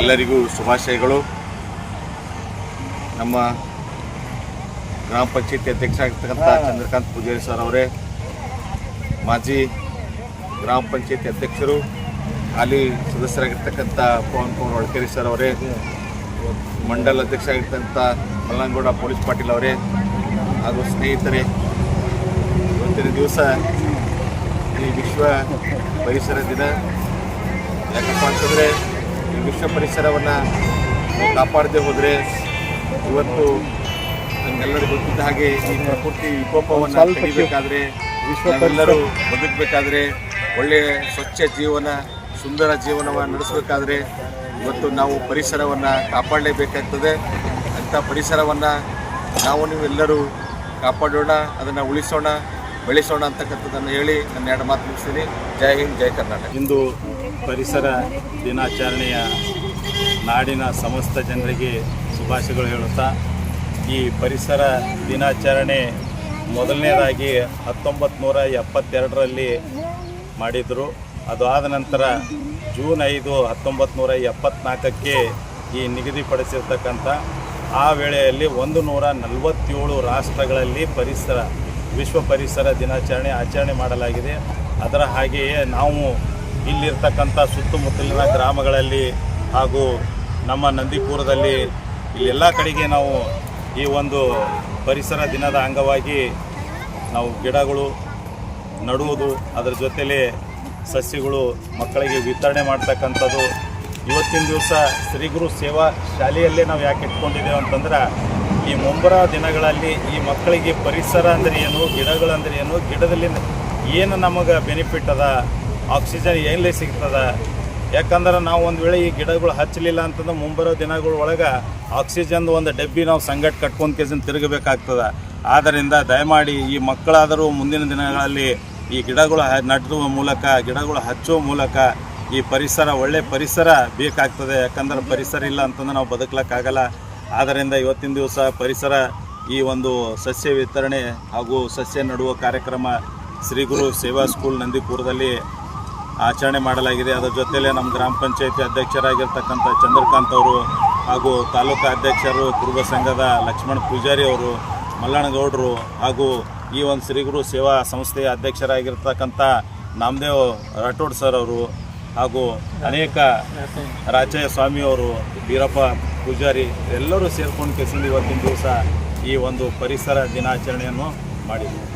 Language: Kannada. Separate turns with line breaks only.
ಎಲ್ಲರಿಗೂ ಶುಭಾಶಯಗಳು. ನಮ್ಮ ಗ್ರಾಮ ಪಂಚಾಯತಿ ಅಧ್ಯಕ್ಷ ಆಗಿರ್ತಕ್ಕಂಥ ಚಂದ್ರಕಾಂತ್ ಪೂಜಾರಿ ಸರ್ ಅವರೇ ಮಾಜಿ ಗ್ರಾಮ ಪಂಚಾಯತಿ ಅಧ್ಯಕ್ಷರು ಹಾಲಿ ಸದಸ್ಯರಾಗಿರ್ತಕ್ಕಂಥ ಪವನ್ ಕುಮಾರ್ ಒಳಕೇರಿ ಸರ್ ಅವರೇ ಮಂಡಲ ಅಧ್ಯಕ್ಷ ಆಗಿರ್ತಕ್ಕಂಥ ಮಲ್ಲಂಗೌಡ ಪೊಲೀಸ್ ಪಾಟೀಲ್ ಅವರೇ ಹಾಗೂ ಸ್ನೇಹಿತರೆ ಇವತ್ತಿನ ದಿವಸ ಈ ವಿಶ್ವ ಪರಿಸರ ದಿನ. ಯಾಕಪ್ಪ ಅಂತಂದರೆ ಈ ವಿಶ್ವ ಪರಿಸರವನ್ನು ಕಾಪಾಡದೆ ಹೋದರೆ ಇವತ್ತು ನಮಗೆಲ್ಲರಿಗೂ ಗೊತ್ತಿದ್ದ ಹಾಗೆ ಈ ಪ್ರಕೃತಿ ವಿಕೋಪವನ್ನು ತೆಗಿಬೇಕಾದ್ರೆ ವಿಶ್ವದಲ್ಲರೂ ಬದುಕಬೇಕಾದ್ರೆ ಒಳ್ಳೆಯ ಸ್ವಚ್ಛ ಜೀವನ ಸುಂದರ ಜೀವನವನ್ನು ನಡೆಸಬೇಕಾದ್ರೆ ಇವತ್ತು ನಾವು ಪರಿಸರವನ್ನು ಕಾಪಾಡಲೇಬೇಕಾಗ್ತದೆ. ಅಂಥ ಪರಿಸರವನ್ನು ನಾವು ನೀವೆಲ್ಲರೂ ಕಾಪಾಡೋಣ ಅದನ್ನು ಉಳಿಸೋಣ. ಬೆಳೆಸೋಣ ಅಂತಕ್ಕಂಥದ್ದನ್ನು ಹೇಳಿ ನನ್ನ ಎರಡು ಮಾತು ಮುಗಿಸ್ತೀನಿ. ಜೈ ಹಿಂದ್, ಜೈ ಕರ್ನಾಟಕ.
ಇಂದು ಪರಿಸರ ದಿನಾಚರಣೆಯ ನಾಡಿನ ಸಮಸ್ತ ಜನರಿಗೆ ಶುಭಾಶಯಗಳು ಹೇಳುತ್ತಾ, ಈ ಪರಿಸರ ದಿನಾಚರಣೆ ಮೊದಲನೇದಾಗಿ ಹತ್ತೊಂಬತ್ತು ನೂರ ಎಪ್ಪತ್ತೆರಡರಲ್ಲಿ ಮಾಡಿದರು. ಅದು ಆದ ನಂತರ ಜೂನ್ ಐದು ಹತ್ತೊಂಬತ್ತು ನೂರ ಎಪ್ಪತ್ನಾಲ್ಕಕ್ಕೆ ಈ ನಿಗದಿಪಡಿಸಿರ್ತಕ್ಕಂಥ ಆ ವೇಳೆಯಲ್ಲಿ ಒಂದು ನೂರ ನಲವತ್ತೇಳು ರಾಷ್ಟ್ರಗಳಲ್ಲಿ ಪರಿಸರ ವಿಶ್ವ ಪರಿಸರ ದಿನಾಚರಣೆ ಆಚರಣೆ ಮಾಡಲಾಗಿದೆ. ಅದರ ಹಾಗೆಯೇ ನಾವು ಇಲ್ಲಿರ್ತಕ್ಕಂಥ ಸುತ್ತಮುತ್ತಲಿನ ಗ್ರಾಮಗಳಲ್ಲಿ ಹಾಗೂ ನಮ್ಮ ನಂದಿಪುರದಲ್ಲಿ ಇಲ್ಲೆಲ್ಲ ಕಡೆಗೆ ನಾವು ಈ ಒಂದು ಪರಿಸರ ದಿನದ ಅಂಗವಾಗಿ ನಾವು ಗಿಡಗಳು ನಡುವುದು, ಅದರ ಜೊತೆಯಲ್ಲಿ ಸಸ್ಯಗಳು ಮಕ್ಕಳಿಗೆ ವಿತರಣೆ ಮಾಡ್ತಕ್ಕಂಥದ್ದು. ಇವತ್ತಿನ ದಿವಸ ಶ್ರೀಗುರು ಸೇವಾ ಶಾಲೆಯಲ್ಲೇ ನಾವು ಯಾಕೆ ಇಟ್ಕೊಂಡಿದ್ದೇವೆ ಅಂತಂದ್ರೆ ಈ ಮುಂಬರ ದಿನಗಳಲ್ಲಿ ಈ ಮಕ್ಕಳಿಗೆ ಪರಿಸರ ಅಂದರೆ ಏನು ಗಿಡಗಳಂದ್ರೆ ಏನು, ಗಿಡದಲ್ಲಿ ಏನು ನಮಗೆ ಬೆನಿಫಿಟ್ ಅದ ಆಕ್ಸಿಜನ್ ಎಲ್ಲಿ ಸಿಗ್ತದ? ಯಾಕಂದ್ರೆ ನಾವು ಒಂದು ವೇಳೆ ಈ ಗಿಡಗಳು ಹಚ್ಚಲಿಲ್ಲ ಅಂತಂದ್ರೆ ಮುಂಬರೋ ದಿನಗಳ ಒಳಗೆ ಆಕ್ಸಿಜನ್ ಒಂದು ಡಬ್ಬಿ ನಾವು ಸಂಗಟ್ ಕಟ್ಕೊಂಡು ಕೇಸಿನ ತಿರುಗಬೇಕಾಗ್ತದೆ. ಆದ್ದರಿಂದ ದಯಮಾಡಿ ಈ ಮಕ್ಕಳಾದರೂ ಮುಂದಿನ ದಿನಗಳಲ್ಲಿ ಈ ಗಿಡಗಳು ನೆಡುವ ಮೂಲಕ, ಗಿಡಗಳು ಹಚ್ಚುವ ಮೂಲಕ ಈ ಪರಿಸರ, ಒಳ್ಳೆ ಪರಿಸರ ಬೇಕಾಗ್ತದೆ. ಯಾಕಂದ್ರೆ ಪರಿಸರ ಇಲ್ಲ ಅಂತಂದ್ರೆ ನಾವು ಬದುಕಲಿಕ್ಕಾಗಲ್ಲ. ಆದ್ದರಿಂದ ಇವತ್ತಿನ ದಿವಸ ಪರಿಸರ ಈ ಒಂದು ಸಸ್ಯ ವಿತರಣೆ ಹಾಗೂ ಸಸ್ಯ ನೆಡುವ ಕಾರ್ಯಕ್ರಮ ಶ್ರೀ ಗುರು ಸೇವಾ ಸ್ಕೂಲ್ ನಂದಿಪುರದಲ್ಲಿ ಆಚರಣೆ ಮಾಡಲಾಗಿದೆ. ಅದರ ಜೊತೆಯಲ್ಲೇ ನಮ್ಮ ಗ್ರಾಮ ಪಂಚಾಯತಿ ಅಧ್ಯಕ್ಷರಾಗಿರ್ತಕ್ಕಂಥ ಚಂದ್ರಕಾಂತ್ ಅವರು ಹಾಗೂ ತಾಲೂಕಾ ಅಧ್ಯಕ್ಷರು, ಕುರುಬ ಸಂಘದ ಲಕ್ಷ್ಮಣ ಪೂಜಾರಿ ಅವರು ಮಲ್ಲಣ್ಣಗೌಡರು ಹಾಗೂ ಈ ಒಂದು ಶ್ರೀಗುರು ಸೇವಾ ಸಂಸ್ಥೆಯ ಅಧ್ಯಕ್ಷರಾಗಿರ್ತಕ್ಕಂಥ ನಾಮದೇವ್ ರಾಠೋಡ್ ಸರ್ ಅವರು ಹಾಗೂ ಅನೇಕ ರಾಜಯ್ಯ ಸ್ವಾಮಿಯವರು ಬೀರಪ್ಪ ಪೂಜಾರಿ ಎಲ್ಲರೂ ಸೇರ್ಕೊಂಡು ಕೆಸಿಂದ ಇವತ್ತಿನ ದಿವಸ ಈ ಒಂದು ಪರಿಸರ ದಿನಾಚರಣೆಯನ್ನು ಮಾಡಿದರು.